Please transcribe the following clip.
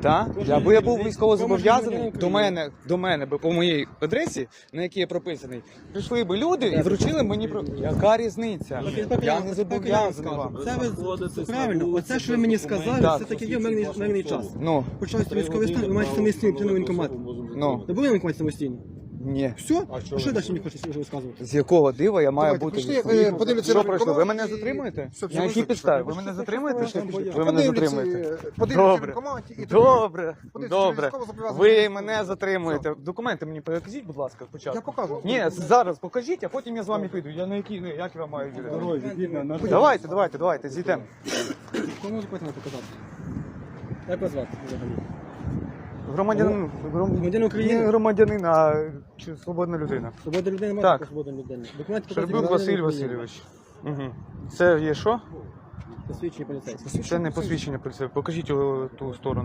Так? бо я був військовозобов'язаний, до мене, до мене би по моїй адресі, на якій я прописаний, прийшли би люди і вручили мені про. Яка різниця? Я не зобов'язаний вам. Це ви це правильно. Оце, що ви мені сказали, Так. це таке є мирний, мирний час. Ну, Почався військовий стан, ви маєте самостійно піти на воєнкомат. ну, Не були на воєнкоматі самостійно? Ні. Все? А що далі мені хочете розказувати? З якого дива я маю Давайте, бути? пішли, е, подивіться Що пройшло? Ви мене і- затримуєте? Все, все, На якій підставі? ви мене затримуєте? Ви мене затримуєте? е, подивляться Добре. в і Добре, Подивіться, добре. Ви мене затримуєте. Документи мені покажіть, будь ласка, спочатку. Я покажу. Ні, зараз покажіть, а потім я з вами піду. Я на якій, ну, як я вам маю вірити? Давайте, давайте, давайте, зійдемо. Кому документи не показати? Як вас звати взагалі? Громадянин, гром... Громадянин України? Не громадянин, а чи свободна людина. Свобода людини має Так. бути свобода людини. Документи Шербюк показують Василь України. Васильович. Угу. Це є що? Посвідчення поліцейського. Це не посвідчення поліцейського. Покажіть о, ту сторону.